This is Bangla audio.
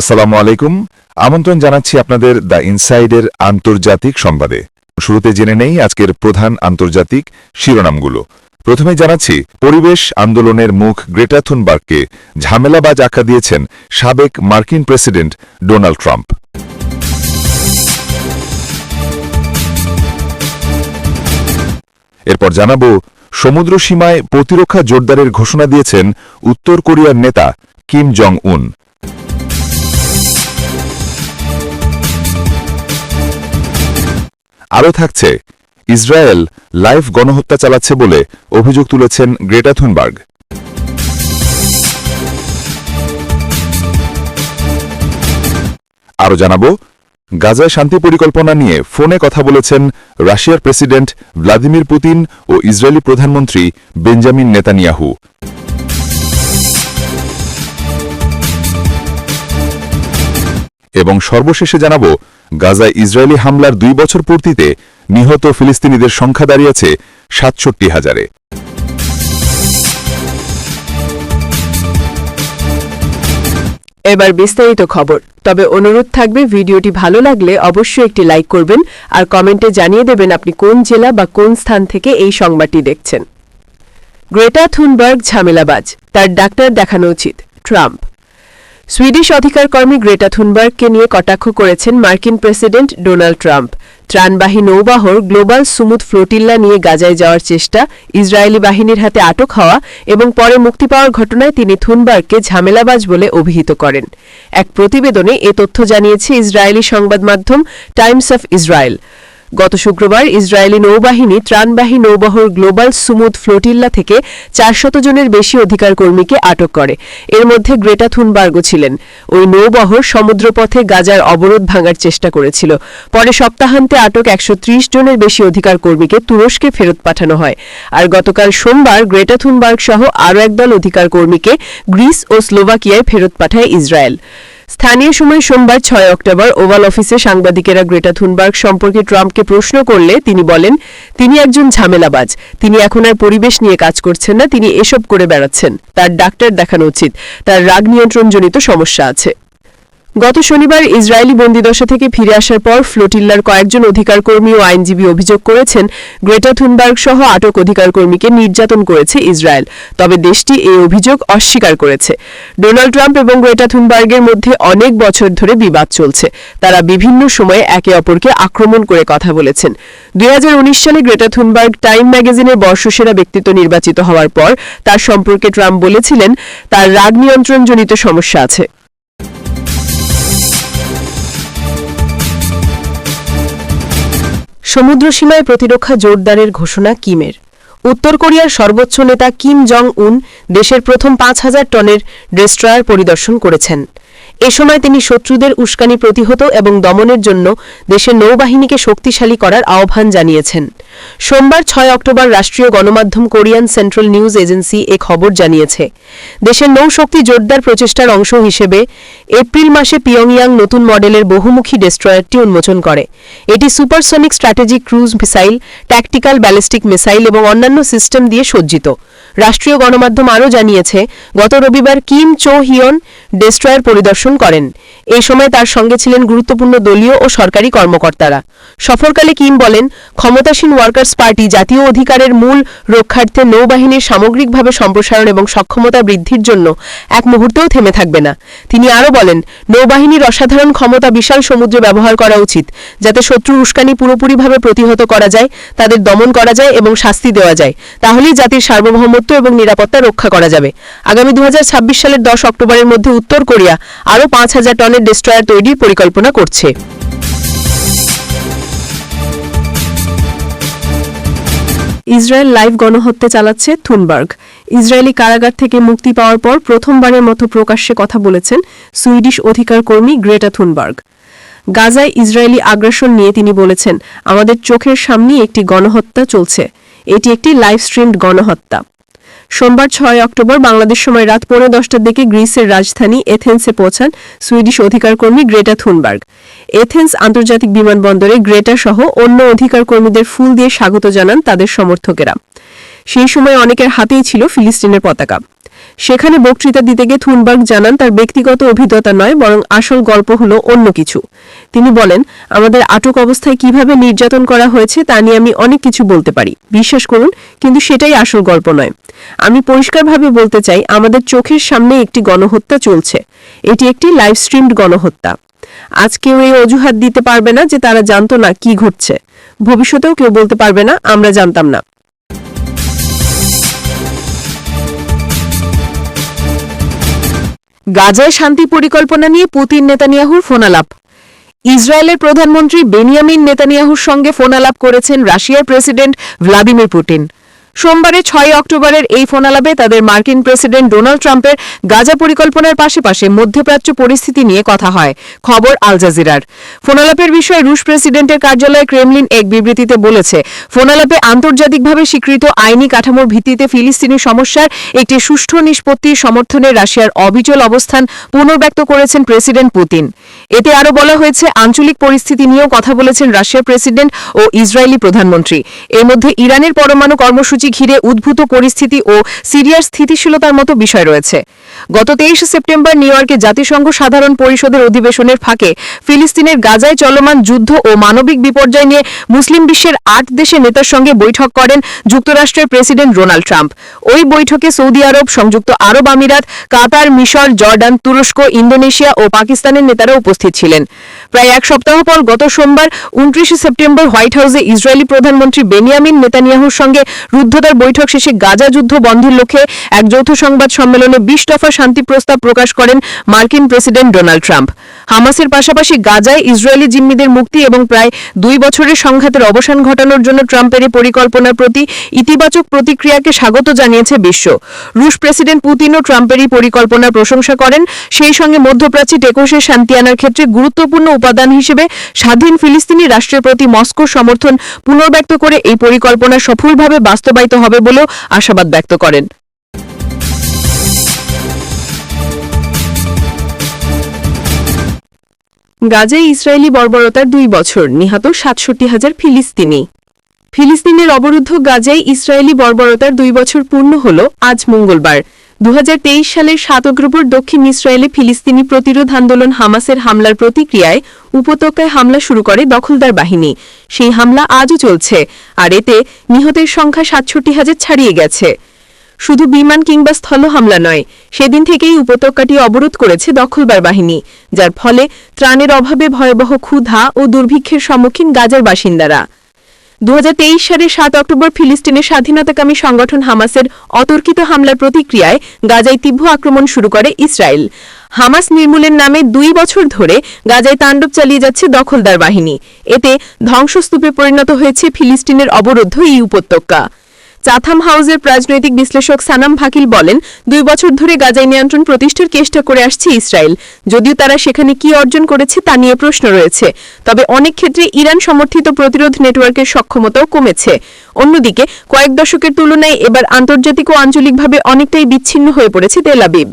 আসসালামু আলাইকুম। আমন্ত্রণ জানাচ্ছি আপনাদের দ্য ইনসাইডের আন্তর্জাতিক সংবাদে। শুরুতে জেনে নেই আজকের প্রধান আন্তর্জাতিক শিরোনামগুলো। প্রথমে জানাচ্ছি, পরিবেশ আন্দোলনের মুখ গ্রেটা থুনবার্গকে ঝামেলাবাজ আখ্যা দিয়েছেন সাবেক মার্কিন প্রেসিডেন্ট ডোনাল্ড ট্রাম্প। এরপর জানাব সমুদ্র সীমায় প্রতিরক্ষা জোরদারের ঘোষণা দিয়েছেন উত্তর কোরিয়ার নেতা কিম জং উন আরও থাকছে, ইসরায়েল লাইভ গণহত্যা চালাচ্ছে বলে অভিযোগ তুলেছেন গ্রেটা থুনবার্গ। আরও জানাব, গাজায় শান্তি পরিকল্পনা নিয়ে ফোনে কথা বলেছেন রাশিয়ার প্রেসিডেন্ট ভ্লাদিমির পুতিন ও ইসরায়েলি প্রধানমন্ত্রী বেঞ্জামিন নেতানিয়াহু। এবং সর্বশেষে জানাব গাজায় ইসরায়েলি হামলার দুই বছর পূর্তিতে নিহত ফিলিস্তিনিদের সংখ্যা দাঁড়িয়েছে সাতষট্টি হাজারে। এবার বিস্তারিত খবর। তবে অনুরোধ থাকবে, ভিডিওটি ভালো লাগলে অবশ্যই একটি লাইক করবেন আর কমেন্টে জানিয়ে দেবেন আপনি কোন জেলা বা কোন স্থান থেকে এই সংবাদটি দেখছেন। গ্রেটা থুনবার্গ ঝামেলাবাজ, তার ডাক্তার দেখানো উচিত, ট্রাম্প। সুইডিশ অধিকার কর্মী গ্রেটা থুনবার্গকে নিয়ে কটাক্ষ করেছেন মার্কিন প্রেসিডেন্ট ডোনাল্ড ট্রাম্প। ত্রাণবাহী নৌবাহর গ্লোবাল সুমুদ ফ্লোটিল্লা নিয়ে গাজায় যাওয়ার চেষ্টা, ইসরায়েলি বাহিনীর হাতে আটক হওয়া এবং পরে মুক্তি পাওয়ার ঘটনায় তিনি থুনবার্গকে ঝামেলাবাজ বলে অভিহিত করেন। এক প্রতিবেদনে এ তথ্য জানিয়েছে ইসরায়েলি সংবাদ মাধ্যম টাইমস অফ ইসরায়েল। গত শুক্রবার ইসরায়েলি নৌবাহিনী ত্রাণবাহী নৌবহর গ্লোবাল সুমুদ ফ্লোটিল্লা থেকে চারশত জনের বেশি অধিকার কর্মীকে আটক করে। এর মধ্যে গ্রেটা থুনবার্গও ছিলেন। ওই নৌবহর সমুদ্রপথে গাজার অবরোধ ভাঙার চেষ্টা করেছিল। পরে সপ্তাহান্তে আটক একশো ত্রিশ জনের বেশি অধিকার কর্মীকে তুরস্কে ফেরত পাঠানো হয়। আর গতকাল সোমবার গ্রেটা থুনবার্গ সহ আরও একদল অধিকার কর্মীকে গ্রিস ও স্লোভাকিয়ায় ফেরত পাঠায় ইসরায়েল। স্থানীয় সময় সোমবার ছয় অক্টোবর ওভাল অফিসে সাংবাদিকেরা গ্রেটা থুনবার্গ সম্পর্কে ট্রাম্পকে প্রশ্ন করলে তিনি বলেন, তিনি একজন ঝামেলাবাজ। তিনি এখন আর পরিবেশ নিয়ে কাজ করছেন না, তিনি এসব করে বেড়াচ্ছেন। তার ডাক্তার দেখানো উচিত। তার রাগ নিয়ন্ত্রণজনিত সমস্যা আছে। গত শনিবার ইসরায়েলি বন্দিদশা থেকে ফিরে আসার পর ফ্লোটিল্লার কয়েকজন অধিকার কর্মী ও আইনজীবী অভিযোগ করেছেন গ্রেটা থুনবার্গ সহ আটক অধিকার কর্মীকে নির্যাতন করেছে ইসরায়েল। তবে দেশটি এই অভিযোগ অস্বীকার করেছে। ডোনাল্ড ট্রাম্প এবং গ্রেটা থুনবার্গের মধ্যে অনেক বছর ধরে বিবাদ চলছে। তারা বিভিন্ন সময়ে একে অপরকে আক্রমণ করে কথা বলেছেন। দুই হাজার উনিশ সালে গ্রেটা থুনবার্গ টাইম ম্যাগাজিনের বর্ষসেরা ব্যক্তিত্ব নির্বাচিত হওয়ার পর তার সম্পর্কে ট্রাম্প বলেছিলেন, তার রাগ নিয়ন্ত্রণজনিত সমস্যা আছে। সমুদ্রসীমায় প্রতিরক্ষা জোরদারের ঘোষণা কিমের। উত্তর কোরিয়ার সর্বোচ্চ নেতা কিম জং উন দেশের প্রথম পাঁচ হাজার টনের ডেস্ট্রয়ার পরিদর্শন করেছেন। এ সময় তিনি শত্রুদের উস্কানি প্রতিহত এবং দমনের জন্য দেশের নৌবাহিনীকে শক্তিশালী করার আহ্বান জানিয়েছেন। সোমবার ছয় অক্টোবর রাষ্ট্রীয় গণমাধ্যম কোরিয়ান সেন্ট্রাল নিউজ এজেন্সি এ খবর জানিয়েছে, দেশের নৌশক্তি জোরদার প্রচেষ্টার অংশ হিসেবে এপ্রিল মাসে পিয়ংয়াং নতুন মডেলের বহুমুখী ডেস্ট্রয়ারটি উন্মোচন করে। এটি supersonic strategic cruise missile, tactical ballistic missile এবং অন্যান্য সিস্টেম দিয়ে সজ্জিত। রাষ্ট্রীয় গণমাধ্যম আরও জানিয়েছে, গত রবিবার কিম চো হিয়ন ডেস্ট্রয়ার পরিদর্শন করেন। এই সময় তার সঙ্গে ছিলেন গুরুত্বপূর্ণ দলীয় ও সরকারি কর্মকর্তারা। সফরকালে কিম বলেন, ক্ষমতাসীন ওয়ার্কার্স পার্টি জাতীয় অধিকারের মূল রক্ষার্থে নৌবাহিনীর সামগ্রিকভাবে সম্প্রসারণ এবং সক্ষমতা বৃদ্ধির জন্য এক মুহূর্তেও থেমে থাকবে না। তিনি আরও বলেন, নৌবাহিনীর অসাধারণ ক্ষমতা বিশাল সমুদ্রে ব্যবহার করা উচিত, যাতে শত্রু উস্কানি পুরোপুরিভাবে প্রতিহত করা যায়, তাদের দমন করা যায় এবং শাস্তি দেওয়া যায়। তাহলেই জাতির সার্বভৌমত্ব এবং নিরাপত্তা রক্ষা করা যাবে। আগামী দু হাজার ছাব্বিশ সালের দশ অক্টোবরের মধ্যে উত্তর কোরিয়া আরও পাঁচ হাজার টনের ডেস্ট্রয়ার তৈরির পরিকল্পনা করছে। ইসরায়েল লাইভ গণহত্যা চালাচ্ছে থুনবার্গ। ইসরায়েলি কারাগার থেকে মুক্তি পাওয়ার পর প্রথমবারের মতো প্রকাশ্যে কথা বলেছেন সুইডিশ অধিকার কর্মী গ্রেটা থুনবার্গ। গাজায় ইসরায়েলি আগ্রাসন নিয়ে তিনি বলেছেন, আমাদের চোখের সামনেই একটি গণহত্যা চলছে। এটি একটি লাইভ স্ট্রিমড গণহত্যা। সোমবার ছয় অক্টোবর বাংলাদেশ সময় রাত পৌনে দশটার দিকে গ্রিসের রাজধানী এথেন্সে পৌঁছান সুইডিশ অধিকার কর্মী গ্রেটা থুনবার্গ। এথেন্স আন্তর্জাতিক বিমানবন্দরে গ্রেটা সহ অন্য অধিকার কর্মীদের ফুল দিয়ে স্বাগত জানান তাদের সমর্থকেরা। সেই সময় অনেকের হাতেই ছিল ফিলিস্তিনের পতাকা। সেখানে বক্তৃতা দিতে গিয়ে থুনবার্গ জানান, তার ব্যক্তিগত অভিজ্ঞতা নয়, বরং আসল গল্প হলো অন্য কিছু। তিনি বলেন, আমাদের আটক অবস্থায় কীভাবে নির্যাতন করা হয়েছে তা নিয়ে আমি অনেক কিছু বলতে পারি। বিশ্বাস করুন, কিন্তু সেটাই আসল গল্প নয়। আমি পরিষ্কারভাবে বলতে চাই, আমাদের চোখের সামনে একটি গণহত্যা চলছে। এটি একটি লাইভ স্ট্রিমড গণহত্যা। আজ কেউ এই অজুহাত দিতে পারবে না যে তারা জানতো না কি ঘটছে। ভবিষ্যতেও কেউ বলতে পারবে না, আমরা জানতাম না। গাজায় শান্তি পরিকল্পনা নিয়ে পুতিন নেতানিয়াহুর ফোনালাপ। ইসরায়েলের প্রধানমন্ত্রী বেনিয়ামিন নেতানিয়াহুর সঙ্গে ফোনালাপ করেছেন রাশিয়ার প্রেসিডেন্ট ভ্লাদিমির পুতিন। সোমবারে ছয় অক্টোবরের এই ফোনালাপে তাদের মার্কিন প্রেসিডেন্ট ডোনাল্ড ট্রাম্পের গাজা পরিকল্পনার পাশাপাশি মধ্যপ্রাচ্য পরিস্থিতি নিয়ে কথা হয়। খবর আল জাজিরার। ফোনালাপের বিষয়ে রুশ প্রেসিডেন্টের কার্যালয় ক্রেমলিন এক বিবৃতিতে বলেছে, ফোনালাপে আন্তর্জাতিকভাবে স্বীকৃত আইনি কাঠামোর ভিত্তিতে ফিলিস্তিনি সমস্যার একটি সুষ্ঠু নিষ্পত্তির সমর্থনে রাশিয়ার অবিচল অবস্থান পুনর্ব্যক্ত করেছেন প্রেসিডেন্ট পুতিন। এতে আরও বলা হয়েছে, আঞ্চলিক পরিস্থিতি নিয়েও কথা বলেছেন রাশিয়ার প্রেসিডেন্ট ও ইসরায়েলি প্রধানমন্ত্রী। এর মধ্যে ইরানের পরমাণু কর্মসূচি ঘিরে উদ্ভূত পরিস্থিতি ও সিরিয়ার স্থিতিশীলতার মতো বিষয় রয়েছে। গত তেইশে সেপ্টেম্বর নিউ ইয়র্কে জাতিসংঘ সাধারণ পরিষদের অধিবেশনের ফাঁকে ফিলিস্তিনের গাজায় চলমান যুদ্ধ ও মানবিক বিপর্যয় নিয়ে মুসলিম বিশ্বের আট দেশের নেতার সঙ্গে বৈঠক করেন যুক্তরাষ্ট্রের প্রেসিডেন্ট ডোনাল্ড ট্রাম্প। ওই বৈঠকে সৌদি আরব, সংযুক্ত আরব আমিরাত, কাতার, মিশর, জর্ডান, তুরস্ক, ইন্দোনেশিয়া ও পাকিস্তানের নেতারা উপস্থিত ছিলেন। প্রায় এক সপ্তাহ পর গত সোমবার উনত্রিশে সেপ্টেম্বর হোয়াইট হাউসে ইসরায়েলি প্রধানমন্ত্রী বেনিয়ামিন নেতানিয়াহুর সঙ্গে রুদ্ধতার বৈঠক শেষে গাজা যুদ্ধ বন্ধের লক্ষ্যে এক যৌথ সংবাদ সম্মেলনে বিশ দফা শান্তি প্রস্তাব প্রকাশ করেন মার্কিন প্রেসিডেন্ট ডোনাল্ড ট্রাম্প। হামাসের পাশাপাশি গাজায় ইসরায়েলি জিম্মিদের মুক্তি এবং প্রায় দুই বছরের সংঘাতের অবসান ঘটানোর জন্য ট্রাম্পের পরিকল্পনার প্রতি ইতিবাচক প্রতিক্রিয়াকে স্বাগত জানিয়েছে বিশ্ব। রুশ প্রেসিডেন্ট পুতিনও ট্রাম্পের এই পরিকল্পনার প্রশংসা করেন। সেই সঙ্গে মধ্যপ্রাচ্যে টেকোসে শান্তি আনার ক্ষেত্রে গুরুত্বপূর্ণ উপাদান হিসেবে স্বাধীন ফিলিস্তিনি রাষ্ট্রের প্রতি মস্কোর সমর্থন পুনর্ব্যক্ত করে এই পরিকল্পনা সফলভাবে বাস্তবায়িত হবে বলেও আশাবাদ ব্যক্ত করেন। গাজায় ইসরায়েলি বর্বরতার দুই বছর, নিহত সাতষট্টি হাজার ফিলিস্তিনি। ফিলিস্তিনের অবরুদ্ধ গাজায় ইসরায়েলি বর্বরতার দুই বছর পূর্ণ হল আজ মঙ্গলবার। দু হাজার তেইশ সালের সাত অক্টোবর দক্ষিণ ইসরায়েলে ফিলিস্তিনি প্রতিরোধ আন্দোলন হামাসের হামলার প্রতিক্রিয়ায় উপত্যকায় হামলা শুরু করে দখলদার বাহিনী। সেই হামলা আজও চলছে, আর এতে নিহতের সংখ্যা সাতষট্টি হাজার ছাড়িয়ে গেছে। শুধু বিমান কিংবা স্থল হামলা নয়, সেদিন থেকেই উপত্যকাটি অবরোধ করেছে দখলদার বাহিনী, যার ফলে ত্রাণের অভাবে ভয়াবহ ক্ষুধা ও দুর্ভিক্ষের সম্মুখীন গাজার বাসিন্দারা। দু হাজার তেইশ সালের সাত অক্টোবর ফিলিস্তিনের স্বাধীনতাকামী সংগঠন হামাসের অতর্কিত হামলার প্রতিক্রিয়ায় গাজায় তীব্র আক্রমণ শুরু করে ইসরায়েল। হামাস নির্মূলের নামে দুই বছর ধরে গাজায় তাণ্ডব চালিয়ে যাচ্ছে দখলদার বাহিনী। এতে ধ্বংসস্তূপে পরিণত হয়েছে ফিলিস্তিনের অবরুদ্ধ এই উপত্যকা। চাথাম হাউসের রাজনৈতিক বিশ্লেষক সানাম ভাকিল বলেন, দুই বছর ধরে গাজায় নিয়ন্ত্রণ প্রতিষ্ঠার চেষ্টা করে আসছে ইসরায়েল। যদিও তারা সেখানে কি অর্জন করেছে তা নিয়ে প্রশ্ন রয়েছে। তবে অনেক ক্ষেত্রে ইরান সমর্থিত প্রতিরোধ নেটওয়ার্কের সক্ষমতাও কমেছে। অন্যদিকে, কয়েক দশকের তুলনায় এবার আন্তর্জাতিক ও আঞ্চলিকভাবে অনেকটাই বিচ্ছিন্ন হয়ে পড়েছে তেল আবিব।